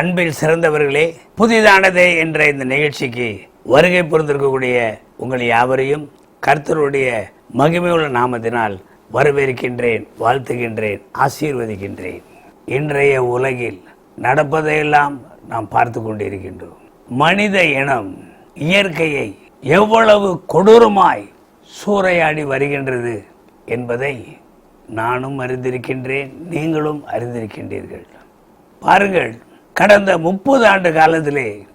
அன்பில் சிறந்தவர்களே புதிதானதே என்ற இந்த நிகழ்ச்சிக்கு வருகை புரிந்திருக்கக்கூடிய உங்கள் யாவரையும் கர்த்தருடைய மகிமையுள்ள நாமத்தினால் வரவேற்கின்றேன் வாழ்த்துகின்றேன் ஆசீர்வதிக்கின்றேன். இன்றைய உலகில் நடப்பதையெல்லாம் நாம் பார்த்து கொண்டிருக்கின்றோம். மனித இனம் இயற்கையை எவ்வளவு கொடூரமாய் சூறையாடி வருகின்றது என்பதை நானும் அறிந்திருக்கின்றேன் நீங்களும் அறிந்திருக்கின்றீர்கள். பாருங்கள் கடந்த முப்பது ஆண்டு காலத்திலே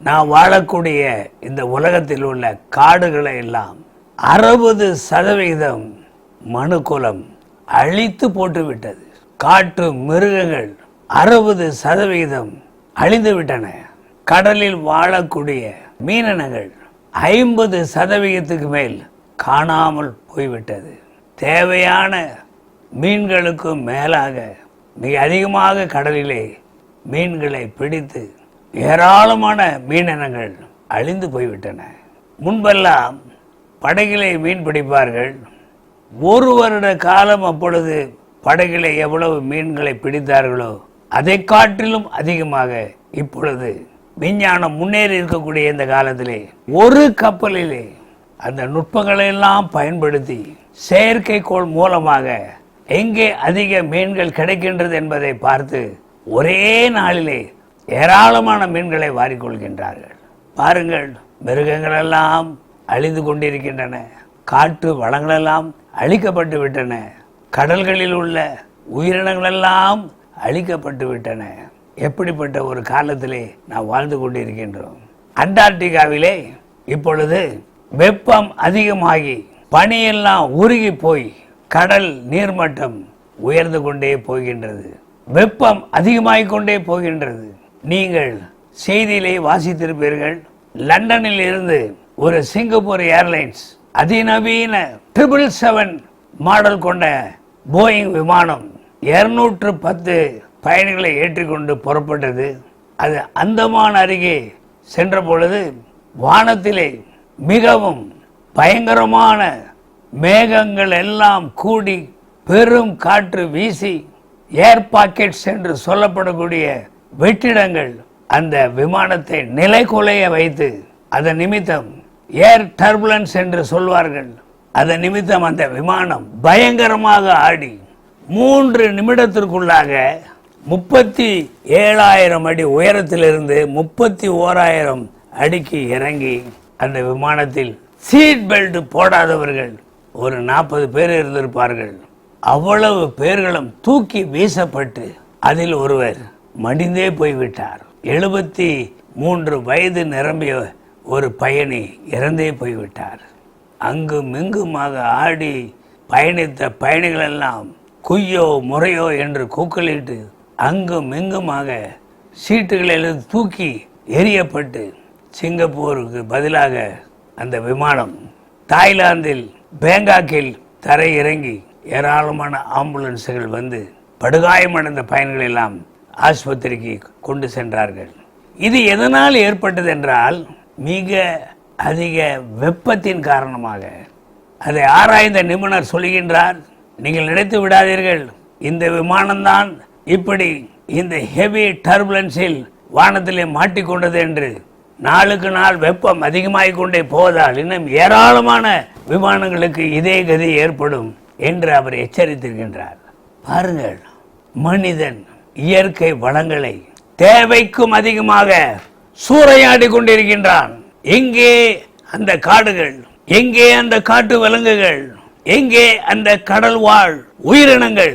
நான் வாழக்கூடிய இந்த உலகத்தில் உள்ள காடுகளை எல்லாம் அறுபது சதவிகிதம் மனுக்குலம் அழித்து போட்டுவிட்டது. காட்டு மிருகங்கள் அறுபது சதவிகிதம் அழிந்து விட்டன. கடலில் வாழக்கூடிய மீனினங்கள் ஐம்பது சதவிகிதத்துக்கு மேல் காணாமல் போய்விட்டது. தேவையான மீன்களுக்கும் மேலாக மிக அதிகமாக கடலிலே மீன்களை பிடித்து ஏராளமான மீனினங்கள் அழிந்து போய்விட்டன. முன்பெல்லாம் படகிலே மீன் பிடிப்பார்கள். ஒரு வருட காலம் அப்பொழுது படகிலே எவ்வளவு மீன்களை பிடித்தார்களோ அதை காட்டிலும் அதிகமாக இப்பொழுது விஞ்ஞானம் முன்னேறி இருக்கக்கூடிய இந்த காலத்திலே ஒரு கப்பலிலே அந்த நுட்பங்களை எல்லாம் பயன்படுத்தி செயற்கைக்கோள் மூலமாக எங்கே அதிக மீன்கள் கிடைக்கின்றது என்பதை பார்த்து ஒரே நாளிலே ஏராளமான மீன்களை வாரிக்கொள்கின்றார்கள். பாருங்கள் மிருகங்களெல்லாம் அழிந்து கொண்டிருக்கின்றன. காட்டு வளங்களெல்லாம் அழிக்கப்பட்டு விட்டன. கடல்களில் உள்ள உயிரினங்களெல்லாம் அழிக்கப்பட்டு விட்டன. எப்படிப்பட்ட ஒரு காலத்திலே நாம் வாழ்ந்து கொண்டிருக்கின்றோம்? அண்டார்டிகாவிலே இப்பொழுது வெப்பம் அதிகமாகி பனியெல்லாம் உருகி போய் கடல் நீர்மட்டம் உயர்ந்து கொண்டே போகின்றது. வெப்பம் அதிகமாகிக் கொண்டே போகின்றது. நீங்கள் செய்தியிலே வாசித்திருப்பீர்கள் லண்டனில் இருந்து ஒரு சிங்கப்பூர் ஏர்லைன்ஸ் அதிநவீன ட்ரிபிள் செவன் மாடல் கொண்ட போயிங் விமானம் இருநூற்று பத்து பயணிகளை ஏற்றிக்கொண்டு புறப்பட்டது. அது அந்தமான் அருகே சென்ற பொழுது வானத்திலே மிகவும் பயங்கரமான மேகங்கள் எல்லாம் கூடி பெரும் காற்று வீசி ஏர் பாக்கெட்ஸ் என்று சொல்லப்படக்கூடிய வெற்றிடங்கள் அந்த விமானத்தை நிலைகுலைய வைத்து அதன் நிமித்தம் ஏர் டர்புலன்ஸ் என்று சொல்வார்கள். அதன் நிமித்தம் அந்த விமானம் பயங்கரமாக ஆடி மூன்று நிமிடத்திற்குள்ளாக முப்பத்தி ஏழாயிரம் அடி உயரத்திலிருந்து முப்பத்தி ஓராயிரம் அடிக்கு இறங்கி அந்த விமானத்தில் சீட் பெல்ட் போடாதவர்கள் ஒரு நாற்பது பேர் இருந்திருப்பார்கள். அவ்வளவு பேர்களும் தூக்கி வீசப்பட்டு அதில் ஒருவர் மடிந்தே போய்விட்டார். எழுபத்தி மூன்று வயது நிரம்பிய ஒரு பயணி இறந்தே போய்விட்டார். அங்கும் இங்குமாக ஆடி பயணித்த பயணிகளெல்லாம் குய்யோ முறையோ என்று கூக்கலிட்டு அங்கும் இங்குமாக சீட்டுகளிலிருந்து தூக்கி எரியப்பட்டு சிங்கப்பூருக்கு பதிலாக அந்த விமானம் தாய்லாந்தில் பேங்காக்கில் தரையிறங்கி ஏராளமான ஆம்புலன்ஸுகள் வந்து படுகாயமடைந்த பயணிகள் எல்லாம் ஆஸ்பத்திரிக்கு கொண்டு சென்றார்கள். இது எதனால் ஏற்பட்டது என்றால் மிக அதிக வெப்பத்தின் காரணமாக. அதை ஆராய்ந்த நிபுணர் சொல்கின்றார் நீங்கள் நினைத்து விடாதீர்கள் இந்த விமானம்தான் இப்படி இந்த ஹெவி டர்புலன்ஸில் வானத்திலே மாட்டிக்கொண்டது என்று. நாளுக்கு நாள் வெப்பம் அதிகமாகிக் கொண்டே போவதால் இன்னும் ஏராளமான விமானங்களுக்கு இதே கதி ஏற்படும். என்று அவர் எச்சரித்திருக்கின்றார். பாருங்கள் மனிதன் இயற்கை வளங்களை தேவைக்கும் அதிகமாக சூறையாடி கொண்டிருக்கின்றான். எங்கே அந்த காடுகள் எங்கே அந்த காட்டு விலங்குகள் எங்கே அந்த கடல் வாழ் உயிரினங்கள்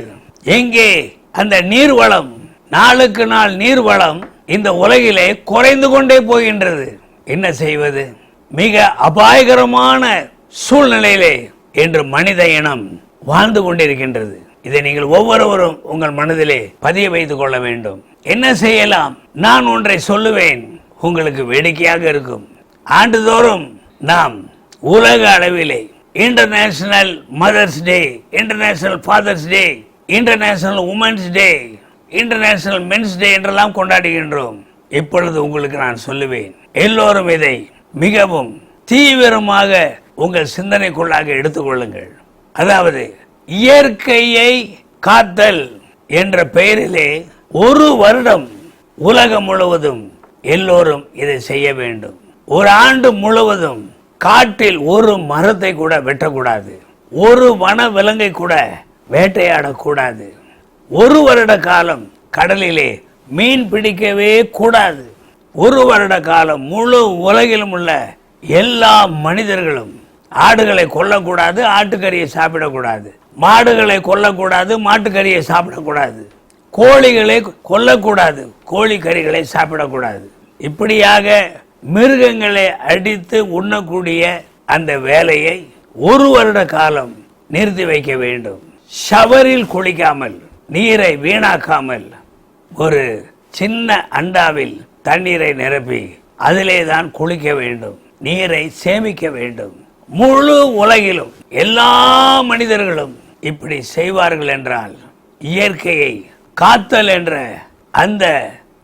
எங்கே அந்த நீர்வளம் நாளுக்கு நாள் நீர்வளம் இந்த உலகிலே குறைந்து கொண்டே போகின்றது. என்ன செய்வது? மிக அபாயகரமான சூழ்நிலையிலே என்று மனித இனம் வாழ்ந்து கொண்டிருக்கின்றது. இதை நீங்கள் ஒவ்வொருவரும் உங்கள் மனதிலே பதிய வைத்துக் கொள்ள வேண்டும். என்ன செய்யலாம்? நான் ஒன்றை சொல்லுவேன். உங்களுக்கு வேடிக்கையாக இருக்கும். ஆண்டுதோறும் நாம் உலக அளவிலே international mother's day international father's day international women's day international men's day என்றெல்லாம் கொண்டாடுகின்றோம். இப்பொழுது உங்களுக்கு நான் சொல்லுவேன். எல்லோரும் இதை மிகவும் தீவிரமாக உங்கள் சிந்தனைக்குள்ளாக எடுத்துக்கொள்ளுங்கள் அதாவது இயற்கையை காத்தல் என்ற பெயரிலே ஒரு வருடம் உலகம் முழுவதும் எல்லோரும் இதை செய்ய வேண்டும். ஒரு ஆண்டு முழுவதும் காட்டில் ஒரு மரத்தை கூட வெட்டக்கூடாது. ஒரு வன விலங்கை கூட வேட்டையாடக்கூடாது. ஒரு வருட காலம் கடலிலே மீன் பிடிக்கவே கூடாது. ஒரு வருட காலம் முழு உலகிலும் உள்ள எல்லா மனிதர்களும் ஆடுகளை கொல்லக்கூடாது ஆட்டுக்கறியை சாப்பிடக்கூடாது. மாடுகளை கொல்லக்கூடாது மாட்டுக்கறியை சாப்பிடக்கூடாது. கோழிகளை கொல்லக்கூடாது கோழிக்கறிகளை சாப்பிடக்கூடாது. இப்படியாக மிருகங்களை அடித்து உண்ணக்கூடிய அந்த வேலையை ஒரு வருட காலம் நிறுத்தி வைக்க வேண்டும். ஷவரில் குளிக்காமல் நீரை வீணாக்காமல் ஒரு சின்ன அண்டாவில் தண்ணீரை நிரப்பி அதிலே தான் குளிக்க வேண்டும். நீரை சேமிக்க வேண்டும். முழு உலகிலும் எல்லா மனிதர்களும் இப்படி செய்வார்கள் என்றால் இயற்கையை காத்தல் என்ற அந்த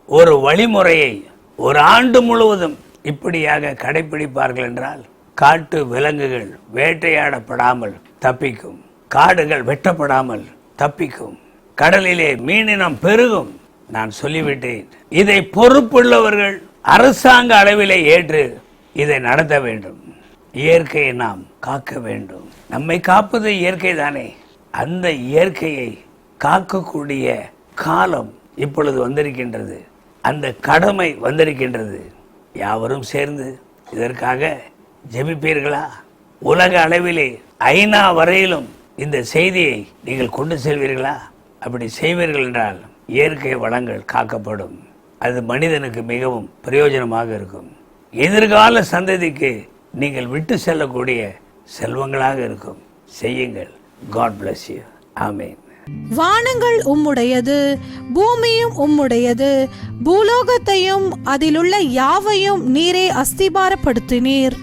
ஒரு வழிமுறையை ஒரு ஆண்டு முழுவதும் இப்படியாக கடைபிடிப்பார்கள் என்றால் காட்டு விலங்குகள் வேட்டையாடப்படாமல் தப்பிக்கும் காடுகள் வெட்டப்படாமல் தப்பிக்கும் கடலிலே மீனினம் பெருகும் நான் சொல்லிவிட்டேன். இதை பொறுப்புள்ளவர்கள் அரசாங்க அளவிலே ஏற்று இதை நடத்த வேண்டும். இயற்கையை நாம் காக்க வேண்டும். நம்மை காப்பது இயற்கை தானே. அந்த இயற்கையை காக்கக்கூடிய காலம் இப்பொழுது வந்திருக்கின்றது. அந்த கடமை வந்திருக்கின்றது. யாவரும் சேர்ந்து இதற்காக ஜெபிப்பீர்களா? உலக அளவிலே ஐநா வரையிலும் இந்த செய்தியை நீங்கள் கொண்டு செல்வீர்களா? அப்படி செய்வீர்கள் என்றால் இயற்கை வளங்கள் காக்கப்படும். அது மனிதனுக்கு மிகவும் பிரயோஜனமாக இருக்கும். எதிர்கால சந்ததிக்கு நீங்கள் விட்டு செல்லக்கூடிய செல்வங்களாக இருக்கும். செய்யுங்கள். காட் பிளஸ் யூ ஆமேன் வானங்கள் உம்முடையது பூமியும் உம்முடையது பூலோகத்தையும் அதிலுள்ள யாவையும் நீரே அஸ்திபாரப்படுத்தினீர்.